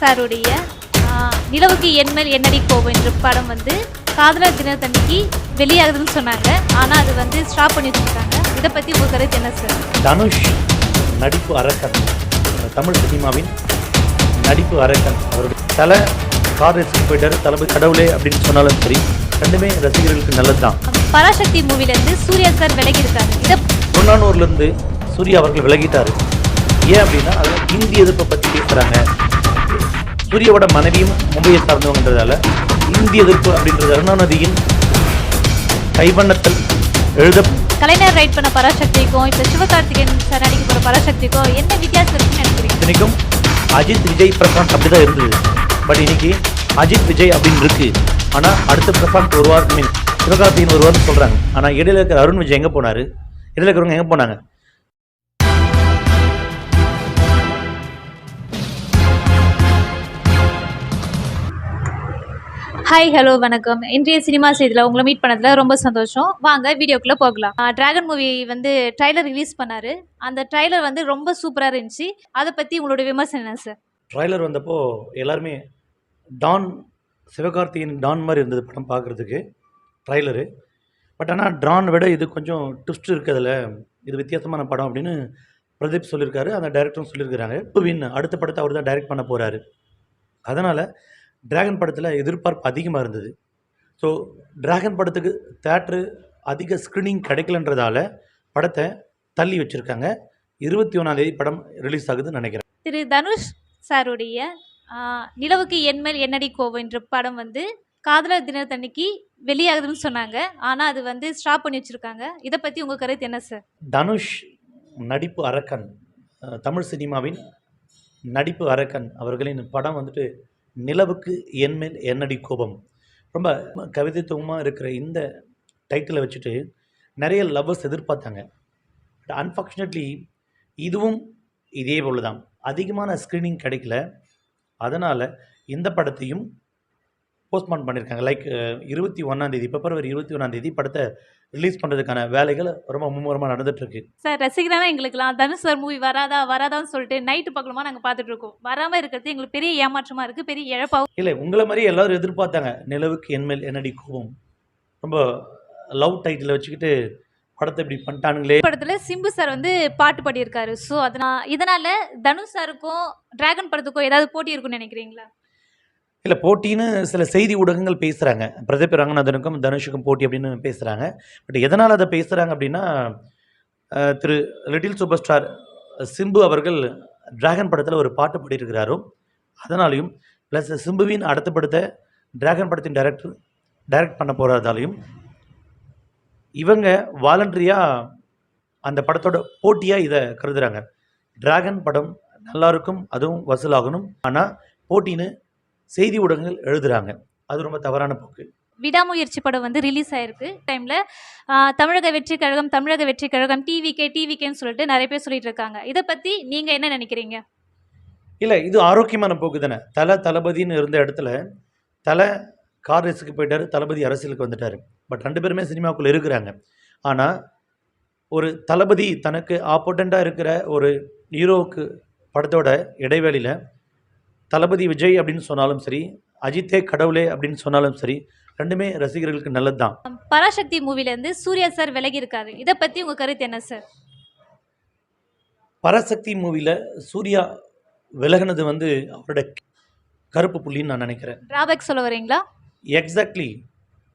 சாருடைய நிலவுக்கு என்மேல் என்னடி கோவம் என்ற படம் வந்து காதலர் தினத்தன்னைக்கு வெளியாகுதுன்னு சொன்னாங்க. ஆனால் அது வந்து ஸ்டாப் பண்ணி வச்சுருக்காங்க இதை பற்றி உங்கள் கருத்து என்ன சார் தனுஷ் நடிப்பு அரக்கன். தமிழ் சினிமாவின் நடிப்பு அரக்கன். அவருடைய தலை கார் போயிட்டாரு. தளபதி கடவுளே அப்படின்னு சொன்னாலும் சரி ரெண்டுமே ரசிகர்களுக்கு நல்லது தான் பராசக்தி மூவிலேருந்து சூர்யா சார் விலகி இருக்காரு இதை புறநானூர்லேருந்து சூர்யா அவர்கள் விலகிட்டாரு. ஏன் அப்படின்னா அதில் இந்தி எதிர்ப்பை பற்றி பேசுகிறாங்க சூர்யாவோட மனைவியும் மும்பையை சார்ந்தவங்கன்றதால இந்தி எதிர்ப்பு அப்படின்றது அருணாநதியின் கைவண்ணத்தில் எழுத கலைஞர் ரைட் பண்ண பராசக்திக்கும் இப்போ சிவகார்த்திகேயன் சார் நடிக்க போகிற பராசக்திக்கும் என்ன வித்தியாசம் இருக்குன்னு நினைக்கிறீங்க? இத்தனைக்கும் அஜித் விஜய் பிரசாந்த் அப்படி தான் இருந்தது. பட் இன்னைக்கு அஜித் விஜய் அப்படின்னு இருக்கு. ஆனால் அடுத்த பிரசாந்த் வருவார் மீன் சிவகார்த்திகேயன் வருவார்னு சொல்கிறாங்க ஆனால் இடையில இருக்கிற அருண் விஜய் எங்கே போனார்? இடையில இருக்கிறவங்க எங்கே போனாங்க? ஹாய் ஹலோ வணக்கம். இன்றைய சினிமா செய்தியில் உங்களை மீட் பண்ணதில் ரொம்ப சந்தோஷம். வாங்க வீடியோக்குள்ளே போகலாம். டிராகன் மூவி வந்து ட்ரைலர் ரிலீஸ் பண்ணார். அந்த ட்ரைலர் வந்து ரொம்ப சூப்பராக இருந்துச்சு. அதை பற்றி உங்களுடைய விமர்சனம் என்ன சார் ட்ரைலர் வந்தப்போ எல்லாருமே டான் சிவகார்த்திகேயன் டான் மாதிரி இருந்தது படம் பார்க்குறதுக்கு ட்ரைலரு பட் ஆனால் டான் விட இது கொஞ்சம் ட்விஸ்ட் இருக்கிறதுல இது வித்தியாசமான படம் அப்படின்னு பிரதீப் சொல்லியிருக்காரு அந்த டைரக்டரும் சொல்லியிருக்கிறாங்க வின் அடுத்த படத்தை அவர் தான் டைரக்ட் பண்ண போகிறாரு அதனால் டிராகன் படத்தில் எதிர்பார்ப்பு அதிகமாக இருந்தது. ஸோ டிராகன் படத்துக்கு தேட்ரு அதிக ஸ்க்ரீனிங் கிடைக்கலன்றதால படத்தை தள்ளி வச்சுருக்காங்க. இருபத்தி ஒன்றாந்தேதி படம் ரிலீஸ் ஆகுதுன்னு நினைக்கிறேன். திரு தனுஷ் சாருடைய நிலவுக்கு என்மேல் என்னடி கோவம் என்ற படம் வந்து காதலர் தினத்தன்னைக்கு வெளியாகுதுன்னு சொன்னாங்க. ஆனால் அது வந்து ஸ்டாப் பண்ணி வச்சுருக்காங்க. இதை பற்றி உங்கள் கருத்து என்ன சார் தனுஷ் நடிப்பு அரக்கன். தமிழ் சினிமாவின் நடிப்பு அரக்கன் அவர்களின் படம் வந்துட்டு நிலவுக்கு என்மேல் என்னடி கோபம்? ரொம்ப கவிதைத்துவமாக இருக்கிற இந்த டைட்டிலை வச்சுட்டு நிறைய லவ்வர்ஸ் எதிர்பார்த்தாங்க. பட் அன்ஃபார்ச்சுனேட்லி இதுவும் இதே போல் தான் அதிகமான ஸ்க்ரீனிங் கிடைக்கல. அதனால் இந்த படத்தையும் போஸ்ட்மான் பண்ணியிருக்காங்க லைக் இருபத்தி ஒன்றாந்தேதி பிப்ரவரி இருபத்தி ஒன்றாந்தேதி படத்தை ரிலீஸ் பண்ணுறதுக்கான வேலைகள் ரொம்ப மும்முரமாக நடந்துகிட்ருக்கு சார் ரசிகரான எங்களுக்குலாம் தனுஷ் சார் மூவி வராதா வராதான்னு சொல்லிட்டு நைட்டு பார்க்கணுமா நாங்கள் பார்த்துட்டு இருக்கோம் வராமல் இருக்கிறது எங்களுக்கு பெரிய ஏமாற்றமாக இருக்குது பெரிய இழப்பாகவும் இல்லை உங்களை மாதிரி எல்லாரும் எதிர்பார்த்தாங்க. நிலவுக்கு என்மேல் என்னடி கோபம்? ரொம்ப லவ் டைட்டில் வச்சுக்கிட்டு படத்தை இப்படி பண்ணிட்டானுங்களே. படத்தில் சிம்பு சார் வந்து பாட்டு பாடியிருக்காரு. ஸோ அதனால் இதனால் தனுஷ் சாருக்கும் டிராகன் படத்துக்கும் ஏதாவது போட்டி இருக்குன்னு நினைக்கிறீங்களா? இல்லை போட்டின்னு சில செய்தி ஊடகங்கள் பேசுகிறாங்க பிரதீப் ரங்கநாதனுக்கும் தனுஷுக்கும் போட்டி அப்படின்னு பேசுகிறாங்க பட் எதனால் அதை பேசுகிறாங்க அப்படின்னா Thiru little super star Simbu அவர்கள் டிராகன் படத்தில் ஒரு பாட்டு பாடியிருக்கிறாரோ. அதனாலையும் ப்ளஸ் சிம்புவின் அடுத்த படத்தை டிராகன் படத்தின் டைரக்டர் டைரக்ட் பண்ண போகிறதாலையும் இவங்க வாலண்டரியாக அந்த படத்தோட போட்டியாக இதை கருதுகிறாங்க டிராகன் படம் நல்லாயிருக்கும் அதுவும் வசூலாகணும். ஆனால் போட்டின்னு செய்தி ஊடகங்கள் எழுதுகிறாங்க அது ரொம்ப தவறான போக்கு. விடாமுயற்சி படம் வந்து ரிலீஸ் ஆயிருக்கு. டைமில் தமிழக வெற்றி கழகம் தமிழக வெற்றி கழகம் டிவிகே டிவிகேன்னு சொல்லிட்டு நிறைய பேர் சொல்லிட்டு இருக்காங்க. இதை பற்றி நீங்கள் என்ன நினைக்கிறீங்க? இல்லை இது ஆரோக்கியமான போக்கு தானே. தலை தளபதின்னு இருந்த இடத்துல தலை கார் ரேஸுக்கு போயிட்டாரு தளபதி அரசியலுக்கு வந்துட்டார். பட் ரெண்டு பேருமே சினிமாக்குள்ளே இருக்கிறாங்க. ஆனால் ஒரு தளபதி தனக்கு ஆப்போட்டண்ட்டாக இருக்கிற ஒரு ஹீரோவுக்கு படத்தோட இடைவேளையில் தளபதி விஜய் அப்படின்னு சொன்னாலும் சரி அஜித்தே கடவுளே அப்படின்னு சொன்னாலும் சரி ரெண்டுமே ரசிகர்களுக்கு நல்லது தான் பராசக்தி மூவிலேருந்து சூர்யா சார் விலகி இருக்காரு. இதை பற்றி உங்கள் கருத்து என்ன சார்? பராசக்தி மூவியில் சூர்யா விலகுனது வந்து அவரோட கருப்பு புள்ளின்னு நான் நினைக்கிறேன். டிராபேக் சொல்ல வரீங்களா? எக்ஸாக்ட்லி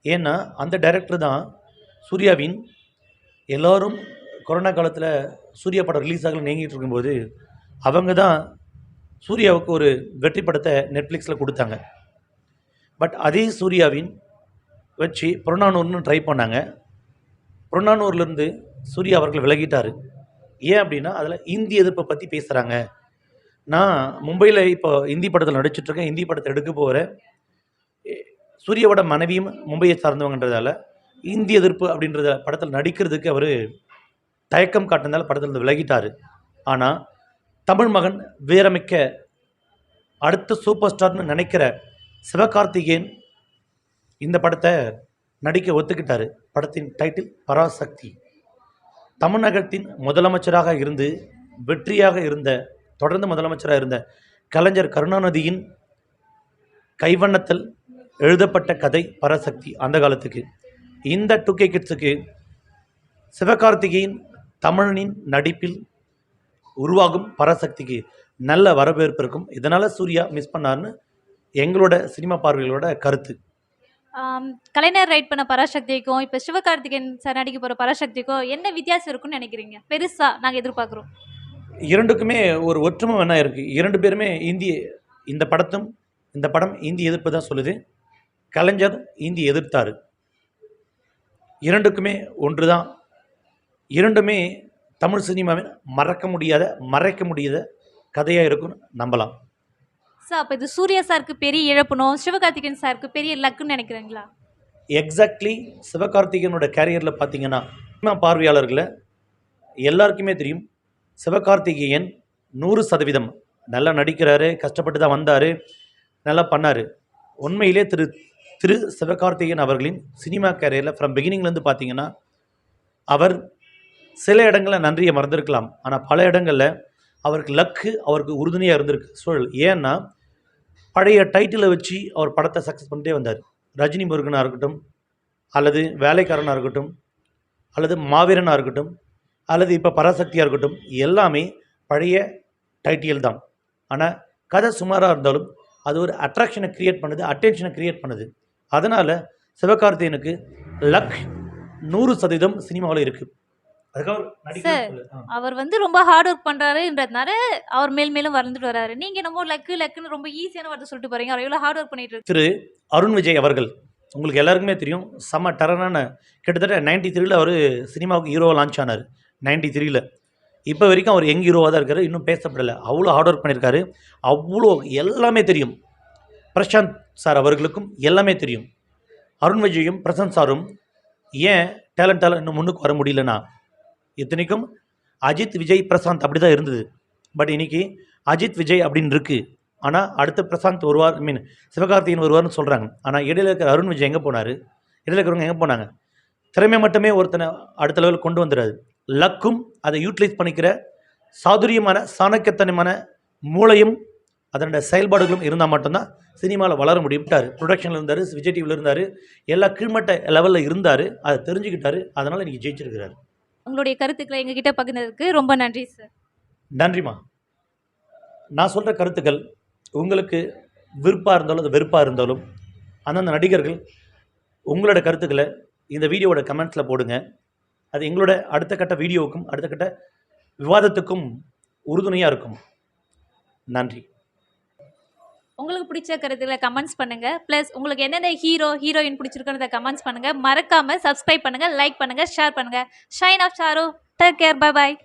ஏன்னா அந்த டைரக்டர் தான் சூர்யாவின் எல்லாரும் கொரோனா காலத்தில் சூர்யா படம் ரிலீஸ் ஆகல நீங்கிட்டு இருக்கும்போது அவங்க தான் சூர்யாவுக்கு ஒரு வெற்றி படத்தை நெட்ஃப்ளிக்ஸில் கொடுத்தாங்க. பட் அதே சூர்யாவின் வச்சு புறநானூர்னு ட்ரை பண்ணாங்க. புறநானூர்லேருந்து சூர்யா அவர்கள் விலகிட்டார். ஏன் அப்படின்னா அதில் இந்தி எதிர்ப்பை பற்றி பேசுகிறாங்க நான் மும்பையில் இப்போ இந்தி படத்தில் நடிச்சிட்ருக்கேன் இந்தி படத்தை எடுக்க போகிறேன் சூர்யாவோட மனைவியும் மும்பையை சார்ந்தவங்கன்றதால இந்தி எதிர்ப்பு அப்படின்றத படத்தில் நடிக்கிறதுக்கு அவர் தயக்கம் காட்டினதால படத்தில் இருந்து விலகிட்டார். ஆனால் தமிழ் மகன் வீரமிக்க அடுத்த சூப்பர் ஸ்டார்னு நினைக்கிற சிவகார்த்திகேயன் இந்த படத்தை நடிக்க ஒத்துக்கிட்டாரு. படத்தின் டைட்டில் பராசக்தி. தமிழகத்தின் முதலமைச்சராக இருந்து வெற்றியாக இருந்த தொடர்ந்து முதலமைச்சராக இருந்த கலைஞர் கருணாநிதியின் கைவண்ணத்தில் எழுதப்பட்ட கதை பராசக்தி அந்த காலத்துக்கு. இந்த டூ கே கிட்ஸுக்கு சிவகார்த்திகேயன் தமிழனின் நடிப்பில் உருவாகும் பராசக்திக்கு நல்ல வரவேற்பு இருக்கும். இதனால் சூர்யா மிஸ் பண்ணார்னு எங்களோட சினிமா பார்வைகளோட கருத்து. கலைஞர் ரைட் பண்ண பராசக்திக்கும் இப்போ சிவகார்த்திகேயன் சார் நடிக்க போகிற பராசக்திக்கும் என்ன வித்தியாசம் இருக்குன்னு நினைக்கிறீங்க? பெருசா நாங்கள் எதிர்பார்க்குறோம். இரண்டுக்குமே ஒரு ஒற்றுமை வேணா இருக்குது இரண்டு பேருமே இந்திய இந்த படத்தும் இந்த படம் இந்தி எதிர்ப்பு தான் சொல்லுது. கலைஞர் இந்தி எதிர்த்தார். இரண்டுக்குமே ஒன்று தான் இரண்டுமே தமிழ் சினிமாவின் மறக்க முடியாத மறைக்க முடியாத கதையாக இருக்கும்னு நம்பலாம். சார் அப்போ இது சூர்யா சாருக்கு பெரிய இழப்புனும் சிவகார்த்திகேயன் சாருக்கு பெரிய லக்குன்னு நினைக்கிறீங்களா? எக்ஸாக்ட்லி சிவகார்த்திகேயனோட கேரியரில் பார்த்தீங்கன்னா சினிமா பார்வையாளர்களை எல்லாருக்குமே தெரியும் சிவகார்த்திகேயன் நூறு சதவீதம் நல்லா நடிக்கிறாரு கஷ்டப்பட்டு தான் வந்தார் நல்லா பண்ணார். உண்மையிலே திரு திரு சிவகார்த்திகேயன் அவர்களின் சினிமா கேரியரில் ஃப்ரம் பிகினிங்லேருந்து பார்த்தீங்கன்னா அவர் சில இடங்களில் நன்றியை மறந்துருக்கலாம். ஆனால் பல இடங்களில் அவருக்கு லக்கு அவருக்கு உறுதுணையாக இருந்திருக்கு சூழல். ஏன்னா பழைய டைட்டிலை வச்சு அவர் படத்தை சக்ஸஸ் பண்ணிட்டே வந்தார். ரஜினி முருகனாக இருக்கட்டும் அல்லது வேலைக்காரனாக இருக்கட்டும் அல்லது மாவீரனாக இருக்கட்டும் அல்லது இப்போ பராசக்தியாக இருக்கட்டும் எல்லாமே பழைய டைட்டில் தான். ஆனால் கதை சுமாராக இருந்தாலும் அது ஒரு அட்ராக்ஷனை க்ரியேட் பண்ணுது அட்டென்ஷனை க்ரியேட் பண்ணுது. அதனால் சிவகார்த்திகேயனுக்கு லக் நூறு சதவீதம் சினிமாவில் இருக்குது அதுக்காக அவர் வந்து ரொம்ப ஹார்ட் ஒர்க் பண்ணுறாருன்றதுனால அவர் மேல் மேலும் வளர்ந்துட்டு வராரு. நீங்கள் என்னமோ லக்கு லக்குன்னு ரொம்ப ஈஸியான வார்த்தை சொல்லிட்டு போகிறீங்க அவர் எவ்வளோ ஹார்ட் ஒர்க் பண்ணிட்டு இருக்கு? திரு அருண் விஜய் அவர்கள் உங்களுக்கு எல்லாருக்குமே தெரியும் செம்ம டரரான கிட்டத்தட்ட நைன்டி த்ரீல அவர் சினிமாவுக்கு ஹீரோவாக லான்ச் ஆனார். நைன்டி த்ரீல இப்போ வரைக்கும் அவர் யங் ஹீரோவாக தான் இருக்காரு இன்னும் பேசப்படலை. அவ்வளோ ஹார்ட் ஒர்க் பண்ணியிருக்காரு அவ்வளோ எல்லாமே தெரியும். பிரசாந்த் சார் அவர்களுக்கும் எல்லாமே தெரியும். அருண் விஜயும் பிரசாந்த் சாரும் ஏன் டேலண்டால் இன்னும் முன்னுக்கு வர முடியலனா இத்தனைக்கும் அஜித் விஜய் பிரசாந்த் அப்படி தான் இருந்தது. பட் இன்னைக்கு அஜித் விஜய் அப்படின்னு இருக்குது ஆனால் அடுத்த பிரசாந்த் வருவார் ஐ மீன் சிவகார்த்திகேயன் வருவார்னு சொல்கிறாங்க ஆனால் இடையில இருக்கிற அருண் விஜய் எங்கே போனார்? இடையில இருக்கிறவங்க எங்கே போனாங்க? திறமை மட்டுமே ஒருத்தனை அடுத்த லெவலில் கொண்டு வந்துடாது லக்கும் அதை யூட்டிலைஸ் பண்ணிக்கிற சாதுரியமான சாணக்கியத்தனமான மூளையும் அதனோட செயல்பாடுகளும் இருந்தால் மட்டும்தான் சினிமாவில் வளர முடியும்ட்டார் ப்ரொடக்ஷனில் இருந்தார் விஜய் டிவியில் இருந்தார் எல்லா கீழ்மட்ட லெவலில் இருந்தார் அதை தெரிஞ்சுக்கிட்டாரு. அதனால் இன்றைக்கி ஜெயிச்சிருக்கிறாரு. உங்களுடைய கருத்துக்களை எங்ககிட்ட பகிர்ந்ததுக்கு ரொம்ப நன்றி சார் நன்றிம்மா. நான் சொல்கிற கருத்துக்கள் உங்களுக்கு விருப்பாக இருந்தாலும் அது வெறுப்பாக இருந்தாலும் அந்தந்த நடிகர்கள் உங்களோட கருத்துக்களை இந்த வீடியோவோட கமெண்ட்ஸில் போடுங்க. அது எங்களோட அடுத்த கட்ட வீடியோவுக்கும் அடுத்த கட்ட விவாதத்துக்கும் உறுதுணையாக இருக்கும். நன்றி. உங்களுக்கு பிடிச்ச கருத்துல கமெண்ட்ஸ் பண்ணுங்க. ப்ளஸ் உங்களுக்கு என்னென்ன ஹீரோ ஹீரோயின் பிடிச்சிருக்கிறத கமெண்ட்ஸ் பண்ணுங்க. மறக்காம சப்ஸ்கிரைப் பண்ணுங்க லைக் பண்ணுங்க ஷேர் பண்ணுங்க. ஷைன் ஆஃப் ஷாரோ டேக் கேர் பை பாய்